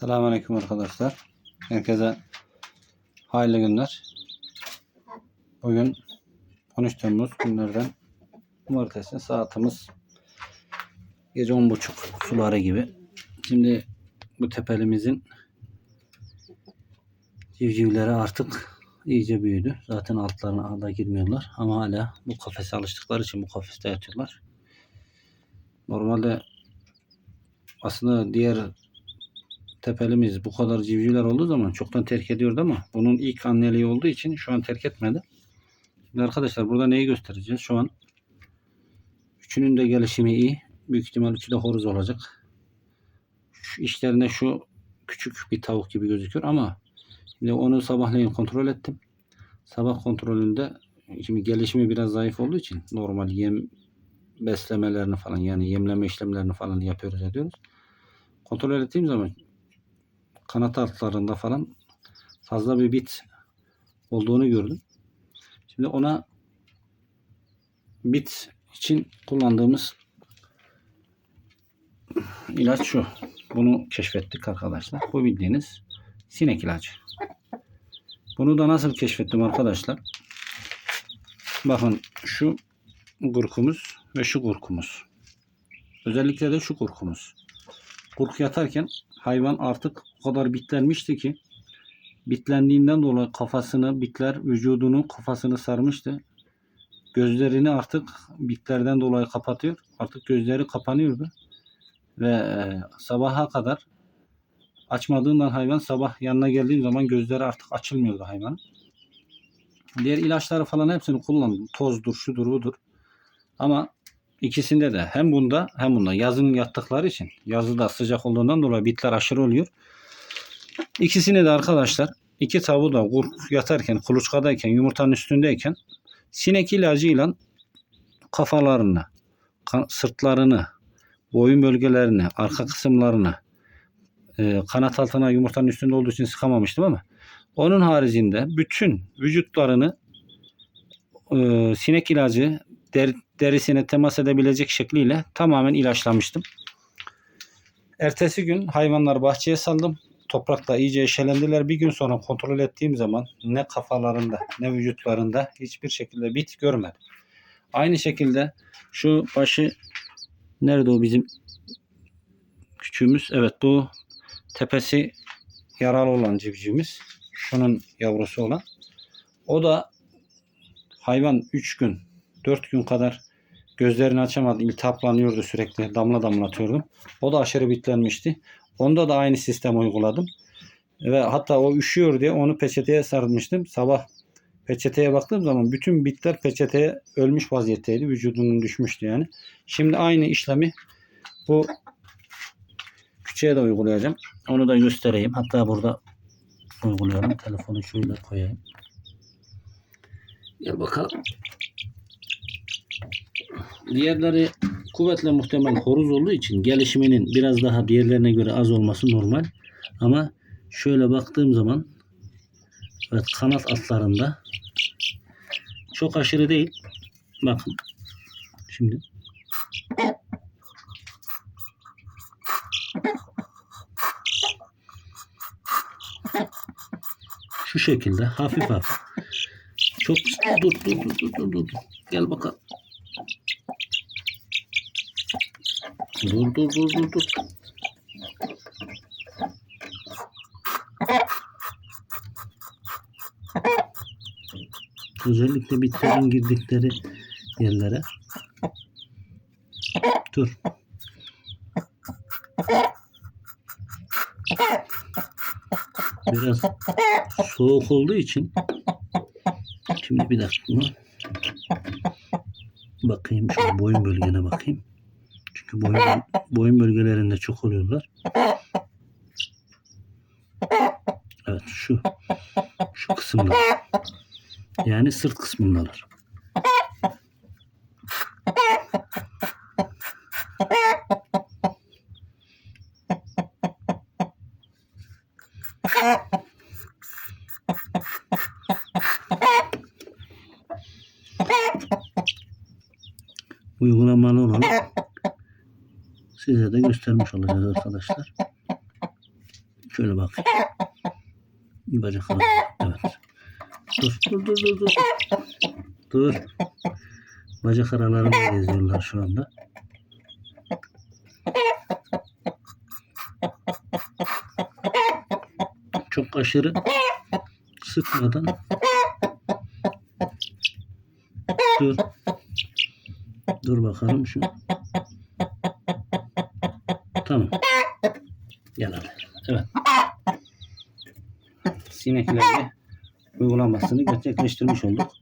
Selamünaleyküm arkadaşlar. Herkese hayırlı günler. Bugün 13 Temmuz günlerden cumartesi saatimiz gece 10.30 suları gibi. Şimdi bu tepelimizin civcivleri artık iyice büyüdü. Zaten altlarına da girmiyorlar ama hala bu kafese alıştıkları için bu kafeste yatıyorlar. Normalde aslında diğer tepelimiz bu kadar civcivler olduğu zaman çoktan terk ediyordu ama bunun ilk anneliği olduğu için şu an terk etmedi. Şimdi arkadaşlar burada neyi göstereceğiz? Şu an üçünün de gelişimi iyi. Büyük ihtimal üçü de horoz olacak. Şu işlerinde şu küçük bir tavuk gibi gözüküyor ama şimdi onu sabahleyin kontrol ettim. Sabah kontrolünde şimdi gelişimi biraz zayıf olduğu için normal yem beslemelerini falan yani yemleme işlemlerini falan yapıyoruz ediyoruz. Kontrol ettiğim zaman kanat altlarında falan fazla bir bit olduğunu gördüm. Şimdi ona bit için kullandığımız ilaç şu. Bunu keşfettik arkadaşlar. Bu bildiğiniz sinek ilacı. Bunu da nasıl keşfettim arkadaşlar? Bakın şu kurkumuz ve şu kurkumuz. Özellikle de şu kurkumuz. Kurk yatarken hayvan artık o kadar bitlenmişti ki bitlendiğinden dolayı kafasını bitler vücudunu kafasını sarmıştı. Gözlerini artık bitlerden dolayı kapatıyor. Artık gözleri kapanıyordu. Ve e, sabaha kadar açmadığından hayvan sabah yanına geldiğim zaman gözleri artık açılmıyordu hayvanın. Diğer ilaçları falan hepsini kullandım. Tozdur, şudur, budur. Ama ikisinde de hem bunda hem bunda yazın yattıkları için yazıda sıcak olduğundan dolayı bitler aşırı oluyor. İkisini de arkadaşlar iki tavuğu da kurk yatarken kuluçkadayken yumurtanın üstündeyken sinek ilacıyla kafalarını sırtlarını boyun bölgelerini arka kısımlarını e, kanat altına yumurtanın üstünde olduğu için sıkamamıştım ama onun haricinde bütün vücutlarını e, sinek ilacı der, derisine temas edebilecek şekliyle tamamen ilaçlamıştım. Ertesi gün hayvanları bahçeye saldım. Toprakla iyice eşelendiler. Bir gün sonra kontrol ettiğim zaman ne kafalarında ne vücutlarında hiçbir şekilde bit görmedim. Aynı şekilde şu başı nerede o bizim küçüğümüz? Evet bu tepesi yaralı olan civcivimiz. Şunun yavrusu olan. O da hayvan 3 gün 4 gün kadar gözlerini açamadı. iltihaplanıyordu sürekli. Damla damlatıyordum. O da aşırı bitlenmişti. Onda da aynı sistem uyguladım. Ve hatta o üşüyor diye onu peçeteye sarmıştım. Sabah peçeteye baktığım zaman bütün bitler peçeteye ölmüş vaziyetteydi. Vücudunun düşmüştü yani. Şimdi aynı işlemi bu küçüğe de uygulayacağım. Onu da göstereyim. Hatta burada uyguluyorum. Telefonu şöyle koyayım. Gel bakalım. Diğerleri kuvvetle muhtemel horoz olduğu için gelişiminin biraz daha diğerlerine göre az olması normal. Ama şöyle baktığım zaman evet kanat altlarında çok aşırı değil. Bakın. Şimdi şu şekilde hafif hafif. Çok dur dur dur dur dur dur. Gel bakalım. Dur dur dur dur dur. Özellikle bitlerin girdikleri yerlere. Dur. Biraz soğuk olduğu için şimdi bir dakika bakayım şu boyun bölgene bakayım. Çünkü boyun, boyun bölgelerinde çok oluyorlar. Evet şu şu kısımda. Yani sırt kısmındalar. Uygulamalı size de göstermiş olacağız arkadaşlar. Şöyle bak. Bacakları. Evet. Dur dur dur dur dur. Dur. Bacak aralarını geziyorlar şu anda. Çok aşırı sıkmadan dur. Dur bakalım şu. Tamam. Gel hadi. Evet. Sineklerle uygulamasını gerçekleştirmiş olduk.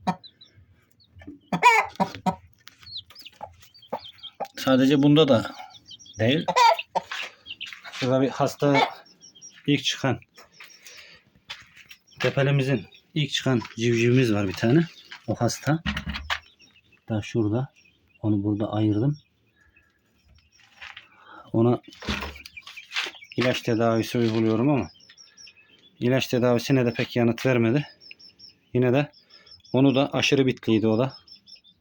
Sadece bunda da değil. Şurada bir hasta ilk çıkan tepelemizin ilk çıkan civcivimiz var bir tane. O hasta. Daha şurada. Onu burada ayırdım. Ona ilaç tedavisi uyguluyorum ama ilaç tedavisine de pek yanıt vermedi. Yine de onu da aşırı bitliydi o da.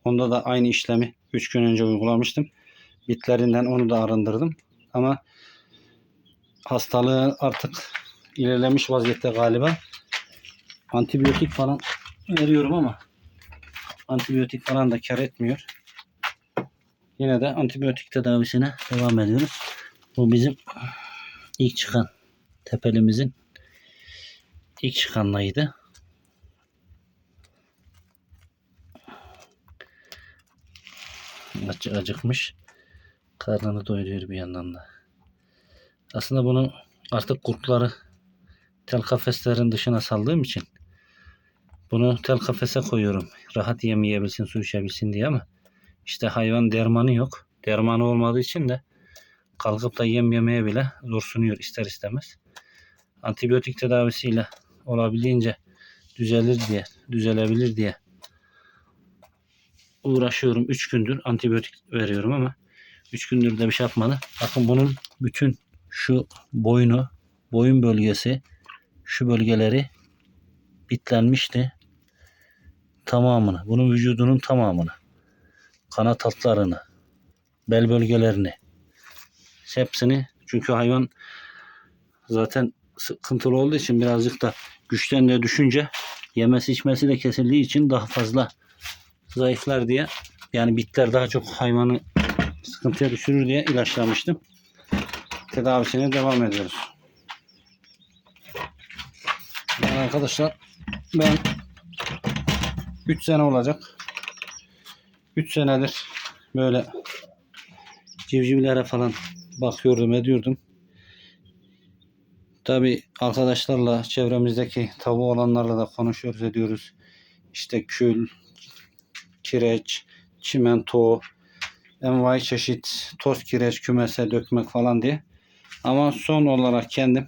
Onda da aynı işlemi 3 gün önce uygulamıştım. Bitlerinden onu da arındırdım. Ama hastalığı artık ilerlemiş vaziyette galiba. Antibiyotik falan veriyorum ama antibiyotik falan da kar etmiyor. Yine de antibiyotik tedavisine devam ediyoruz. Bu bizim ilk çıkan tepelimizin ilk çıkanlaydı. Acı acıkmış. Karnını doyuruyor bir yandan da. Aslında bunu artık kurtları tel kafeslerin dışına saldığım için bunu tel kafese koyuyorum. Rahat yem yiyebilsin, su içebilsin diye ama işte hayvan dermanı yok. Dermanı olmadığı için de kalkıp da yem yemeye bile zor sunuyor ister istemez. Antibiyotik tedavisiyle olabildiğince düzelir diye, düzelebilir diye uğraşıyorum. 3 gündür antibiyotik veriyorum ama 3 gündür de bir şey yapmadı. Bakın bunun bütün şu boynu, boyun bölgesi, şu bölgeleri bitlenmişti. Tamamını, bunun vücudunun tamamını, kanat altlarını, bel bölgelerini, hepsini çünkü hayvan zaten sıkıntılı olduğu için birazcık da güçten de düşünce yemesi içmesi de kesildiği için daha fazla zayıflar diye yani bitler daha çok hayvanı sıkıntıya düşürür diye ilaçlamıştım. Tedavisine devam ediyoruz. Yani arkadaşlar ben 3 sene olacak. 3 senedir böyle civcivlere falan bakıyordum ediyordum. Tabi arkadaşlarla çevremizdeki tavuğu olanlarla da konuşuyoruz ediyoruz. İşte kül, kireç, çimento, envai çeşit toz kireç kümese dökmek falan diye. Ama son olarak kendim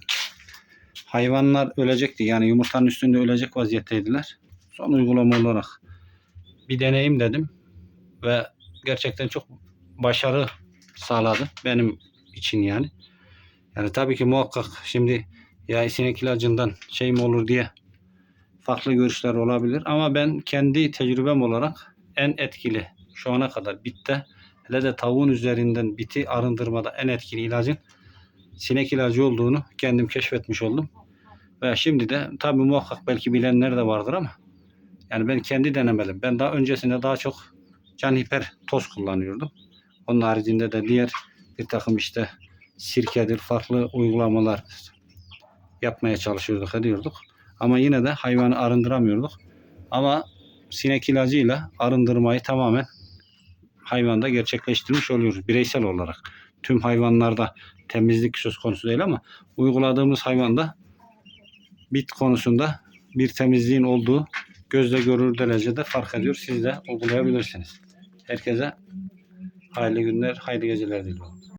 hayvanlar ölecekti. Yani yumurtanın üstünde ölecek vaziyetteydiler. Son uygulama olarak bir deneyim dedim. Ve gerçekten çok başarı sağladı. Benim için yani. Yani tabii ki muhakkak şimdi ya sinek ilacından şey mi olur diye farklı görüşler olabilir. Ama ben kendi tecrübem olarak en etkili şu ana kadar bitte hele de tavuğun üzerinden biti arındırmada en etkili ilacın sinek ilacı olduğunu kendim keşfetmiş oldum. Ve şimdi de tabii muhakkak belki bilenler de vardır ama yani ben kendi denemedim. Ben daha öncesinde daha çok can hiper toz kullanıyordum. Onun haricinde de diğer bir takım işte sirkedir, farklı uygulamalar yapmaya çalışıyorduk, ediyorduk. Ama yine de hayvanı arındıramıyorduk. Ama sinek ilacıyla arındırmayı tamamen hayvanda gerçekleştirmiş oluyoruz bireysel olarak. Tüm hayvanlarda temizlik söz konusu değil ama uyguladığımız hayvanda bit konusunda bir temizliğin olduğu gözle görülür derecede fark ediyor. Siz de uygulayabilirsiniz. Herkese hayırlı günler, hayırlı geceler diliyorum.